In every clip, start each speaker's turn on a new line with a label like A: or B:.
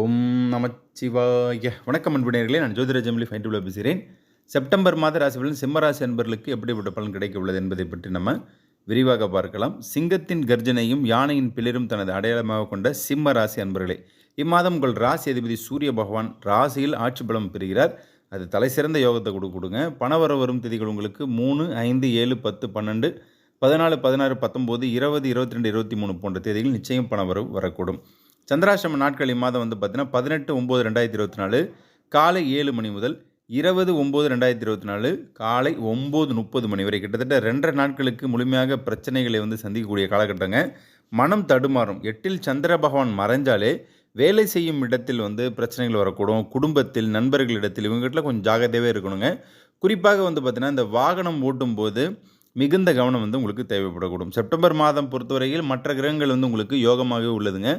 A: ஓம் நமச்சிவாய. வணக்கம் அன்பினர்களே நான் ஜோதிட ஜெமிலி ஃபைன் பேசுகிறேன். செப்டம்பர் மாத ராசி பலன் சிம்மராசி அன்பர்களுக்கு எப்படிப்பட்ட பலன் கிடைக்க உள்ளது என்பதை பற்றி நம்ம விரிவாக பார்க்கலாம். சிங்கத்தின் கர்ஜனையும் யானையின் பிளிரும் தனது அடையாளமாக கொண்ட சிம்ம ராசி அன்பர்களே இம்மாதம் உங்கள் ராசி அதிபதி சூரிய பகவான் ராசியில் ஆட்சி பலம் பெறுகிறார். அது தலை சிறந்த யோகத்தை கொடு கொடுங்க. பணவர வரும் திதிகள் உங்களுக்கு மூணு ஐந்து ஏழு பத்து பன்னெண்டு பதினாலு பதினாறு பத்தொம்போது இருபது இருபத்தி ரெண்டு இருபத்தி மூணு போன்ற தேதிகள் நிச்சயம் பணவரவு வரக்கூடும். சந்திராசிரம நாட்கள் இம்மாதம் வந்து பார்த்தீங்கன்னா பதினெட்டு ஒம்பது ரெண்டாயிரத்தி இருபத்தி நாலு காலை ஏழு மணி முதல் இருபது ஒம்பது ரெண்டாயிரத்தி இருபத்தி நாலு காலை ஒம்பது முப்பது மணி வரை. கிட்டத்தட்ட ரெண்டரை நாட்களுக்கு முழுமையாக பிரச்சனைகளை வந்து சந்திக்கக்கூடிய காலகட்டங்க. மனம் தடுமாறும். எட்டில் சந்திர பகவான் மறைஞ்சாலே வேலை செய்யும் இடத்தில் வந்து பிரச்சனைகள் வரக்கூடும். குடும்பத்தில் நண்பர்களிடத்தில் இவங்ககிட்ட கொஞ்சம் ஜாகிரதையாகவே இருக்கணுங்க. குறிப்பாக வந்து பார்த்திங்கன்னா இந்த வாகனம் ஓட்டும்போது மிகுந்த கவனம் வந்து உங்களுக்கு தேவைப்படக்கூடும். செப்டம்பர் மாதம் பொறுத்தவரையில் மற்ற கிரகங்கள் வந்து உங்களுக்கு யோகமாகவே உள்ளதுங்க.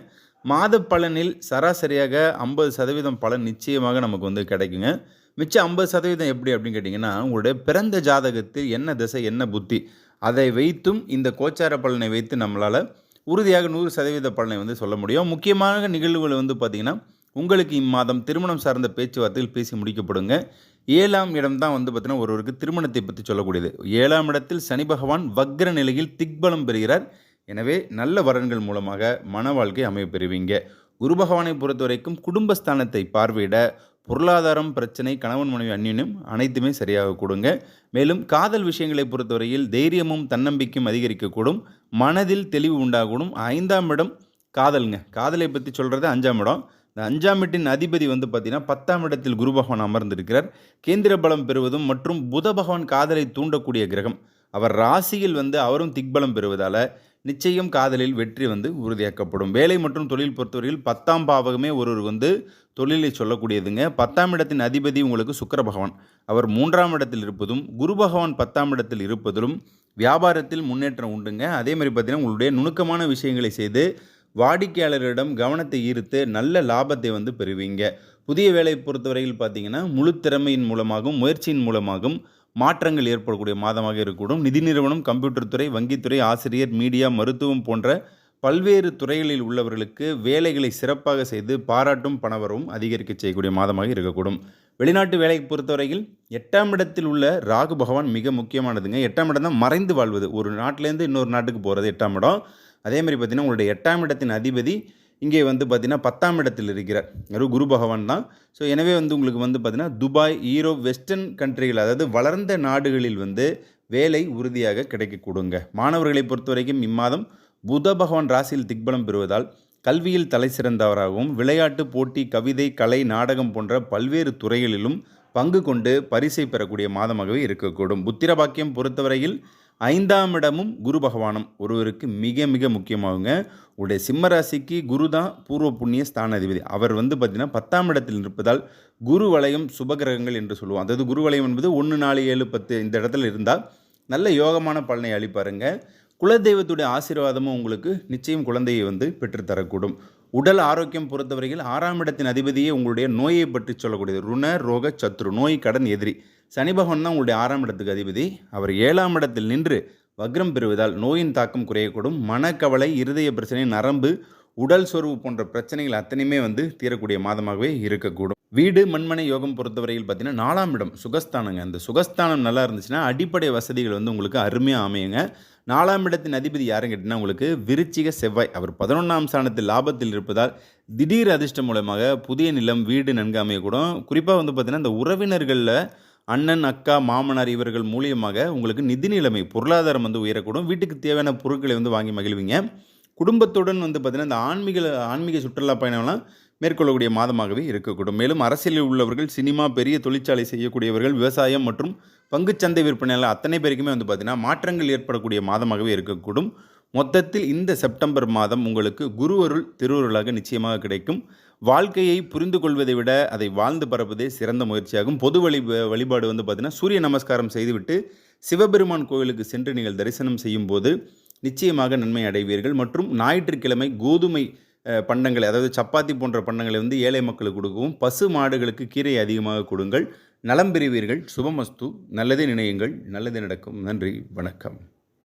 A: மாத பலனில் சராசரியாக ஐம்பது சதவீதம் பலன் நிச்சயமாக நமக்கு வந்து கிடைக்குங்க. மிச்சம் ஐம்பது சதவீதம் எப்படி அப்படின்னு கேட்டிங்கன்னா உங்களுடைய பிறந்த ஜாதகத்தில் என்ன திசை என்ன புத்தி அதை வைத்தும் இந்த கோச்சார பலனை வைத்து நம்மளால் உறுதியாக நூறு சதவீத பலனை வந்து சொல்ல முடியும். முக்கியமான நிகழ்வுகள் வந்து பார்த்திங்கன்னா உங்களுக்கு இம்மாதம் திருமணம் சார்ந்த பேச்சுவார்த்தைகள் பேசி முடிக்கப்படுங்க. ஏழாம் இடம் தான் வந்து பார்த்திங்கன்னா ஒருவருக்கு திருமணத்தை பற்றி சொல்லக்கூடியது. ஏழாம் இடத்தில் சனி பகவான் வக்ர நிலையில் திக்பலம் பெறுகிறார். எனவே நல்ல வரன்கள் மூலமாக மன வாழ்க்கை அமைய பெறுவீங்க. குரு பகவானை பொறுத்தவரைக்கும் குடும்பஸ்தானத்தை பார்வையிட பொருளாதாரம் பிரச்சனை கணவன் மனைவி அந்நியனும் அனைத்துமே சரியாக கொடுங்க. மேலும் காதல் விஷயங்களை பொறுத்தவரையில் தைரியமும் தன்னம்பிக்கையும் அதிகரிக்கக்கூடும். மனதில் தெளிவு உண்டாகக்கூடும் ஐந்தாம் இடம் காதலுங்க. காதலை பற்றி சொல்கிறது அஞ்சாம் இடம். இந்த அஞ்சாம் வீட்டின் அதிபதி வந்து பார்த்தீங்கன்னா பத்தாம் இடத்தில் குரு பகவான் அமர்ந்திருக்கிறார். கேந்திர பலம் பெறுவதும் மற்றும் புத பகவான் காதலை தூண்டக்கூடிய கிரகம். அவர் ராசியில் வந்து அவரும் திக்பலம் பெறுவதால் நிச்சயம் காதலில் வெற்றி வந்து உறுதியாக்கப்படும். வேலை மற்றும் தொழில் பொறுத்தவரையில் பத்தாம் பாவகமே ஒருவர் வந்து தொழிலை சொல்லக்கூடியதுங்க. பத்தாம் இடத்தின் அதிபதி உங்களுக்கு சுக்கர பகவான். அவர் மூன்றாம் இடத்தில் இருப்பதும் குரு பகவான் பத்தாம் இடத்தில் இருப்பதிலும் வியாபாரத்தில் முன்னேற்றம் உண்டுங்க. அதே மாதிரி பார்த்தீங்கன்னா உங்களுடைய நுணுக்கமான விஷயங்களை செய்து வாடிக்கையாளர்களிடம் கவனத்தை ஈர்த்து நல்ல லாபத்தை வந்து பெறுவீங்க. புதிய வேலை பொறுத்தவரையில் பார்த்தீங்கன்னா முழு திறமையின் மூலமாகவும் முயற்சியின் மூலமாகவும் மாற்றங்கள் ஏற்படக்கூடிய மாதமாக இருக்கக்கூடும். நிதி நிறுவனம் கம்ப்யூட்டர் துறை வங்கித்துறை ஆசிரியர் மீடியா மருத்துவம் போன்ற பல்வேறு துறைகளில் உள்ளவர்களுக்கு வேலைகளை சிறப்பாக செய்து பாராட்டும் பணவரவும் அதிகரிக்க செய்யக்கூடிய மாதமாக இருக்கக்கூடும். வெளிநாட்டு வேலையை பொறுத்தவரையில் எட்டாம் இடத்தில் உள்ள ராகு பகவான் மிக முக்கியமானதுங்க. எட்டாம் இடம் தான் மறைந்து வாழ்வது. ஒரு நாட்டிலேருந்து இன்னொரு நாட்டுக்கு போகிறது எட்டாம் இடம். அதே மாதிரி பார்த்திங்கன்னா உங்களுடைய எட்டாம் இடத்தின் அதிபதி இங்கே வந்து பார்த்திங்கன்னா பத்தாம் இடத்தில் இருக்கிறார். யாரும் குரு பகவான் தான். ஸோ எனவே வந்து உங்களுக்கு வந்து பார்த்திங்கன்னா துபாய் ஈரோ வெஸ்டர்ன் கண்ட்ரிகள் அதாவது வளர்ந்த நாடுகளில் வந்து வேலை உறுதியாக கிடைக்கக்கூடுங்க. மாணவர்களை பொறுத்த வரைக்கும் இம்மாதம் புத பகவான் ராசியில் திக்பலம் பெறுவதால் கல்வியில் தலை சிறந்தவராகவும் விளையாட்டு போட்டி கவிதை கலை நாடகம் போன்ற பல்வேறு துறைகளிலும் பங்கு கொண்டு பரிசை பெறக்கூடிய மாதமாகவே இருக்கக்கூடும். புத்திர பாக்கியம் பொறுத்தவரையில் ஐந்தாம் இடமும் குரு பகவானும் ஒருவருக்கு மிக மிக முக்கியமாகுங்க. உடைய சிம்மராசிக்கு குரு தான் பூர்வ புண்ணிய ஸ்தான அதிபதி அவர் வந்து பார்த்திங்கன்னா பத்தாம் இடத்தில் இருப்பதால் குரு வளையம் சுபகிரகங்கள் என்று சொல்லுவோம். அதாவது குரு வளையம் என்பது ஒன்று நாலு ஏழு பத்து இந்த இடத்துல இருந்தால் நல்ல யோகமான பலனை அளிப்பாருங்க. குலதெய்வத்துடைய ஆசீர்வாதமும் உங்களுக்கு நிச்சயம் குழந்தையை வந்து பெற்றுத்தரக்கூடும் உடல் ஆரோக்கியம் பொறுத்தவரையில் ஆறாம் இடத்தின் அதிபதியே உங்களுடைய நோயை பற்றி சொல்லக்கூடியது. ருண ரோக சத்ரு நோய் கடன் எதிரி. சனி பகவான் தான் உங்களுடைய ஆறாம் இடத்துக்கு அதிபதி. அவர் ஏழாம் இடத்தில் நின்று வக்ரம் பெறுவதால் நோயின் தாக்கம் குறையக்கூடும். மனக்கவலை இருதய பிரச்சனை நரம்பு உடல் சோர்வு போன்ற பிரச்சனைகள் அத்தனையுமே வந்து தீரக்கூடிய மாதமாகவே இருக்கக்கூடும். வீடு மண்மனை யோகம் பொறுத்தவரையில் பார்த்தீங்கன்னா நாலாம் இடம் சுகஸ்தானங்க. அந்த சுகஸ்தானம் நல்லா இருந்துச்சுன்னா அடிப்படை வசதிகள் வந்து உங்களுக்கு அருமையாக அமையுங்க. நாலாம் இடத்தின் அதிபதி யாரும் கேட்டிங்கன்னா உங்களுக்கு விருச்சிக செவ்வாய். அவர் பதினொன்றாம் ஸ்தானத்தில் லாபத்தில் இருப்பதால் திடீர் அதிர்ஷ்டம் மூலமாக புதிய நிலம் வீடு நன்கு அமையக்கூடும். குறிப்பாக வந்து பார்த்திங்கன்னா இந்த உறவினர்களில் அண்ணன் அக்கா மாமனார் இவர்கள் மூலியமாக உங்களுக்கு நிதி நிலைமை பொருளாதாரம் வந்து உயரக்கூடும். வீட்டுக்கு தேவையான பொருட்களை வந்து வாங்கி மகிழ்வீங்க. குடும்பத்துடன் வந்து பார்த்திங்கன்னா இந்த ஆன்மீக ஆன்மீக சுற்றுலா பயணம்லாம் மேற்கொள்ளக்கூடிய மாதமாகவே இருக்கக்கூடும். மேலும் அரசியலில் உள்ளவர்கள் சினிமா பெரிய தொழிற்சாலை செய்யக்கூடியவர்கள் விவசாயம் மற்றும் பங்குச்சந்தை விற்பனையால் அத்தனை பேருக்குமே வந்து பார்த்திங்கன்னா மாற்றங்கள் ஏற்படக்கூடிய மாதமாகவே இருக்கக்கூடும். மொத்தத்தில் இந்த செப்டம்பர் மாதம் உங்களுக்கு குருவருள் திருவருளாக நிச்சயமாக கிடைக்கும். வாழ்க்கையை புரிந்து கொள்வதை விட அதை வாழ்ந்து பரப்பதே சிறந்த முயற்சியாகும். பொது வழி வழிபாடு வந்து பார்த்திங்கன்னா சூரிய நமஸ்காரம் செய்துவிட்டு சிவபெருமான் கோவிலுக்கு சென்று நீங்கள் தரிசனம் செய்யும் போது நிச்சயமாக நன்மை அடைவீர்கள். மற்றும் ஞாயிற்றுக்கிழமை கோதுமை பண்டங்களை அதாவது சப்பாத்தி போன்ற பண்டங்களை வந்து ஏழை மக்களுக்கு கொடுக்கவும் பசு மாடுகளுக்கு கீரை அதிகமாக கொடுங்கள். நலம் பெறுவீர்கள். சுபமஸ்து. நல்லதே நினையுங்கள். நல்லதே நடக்கும். நன்றி. வணக்கம்.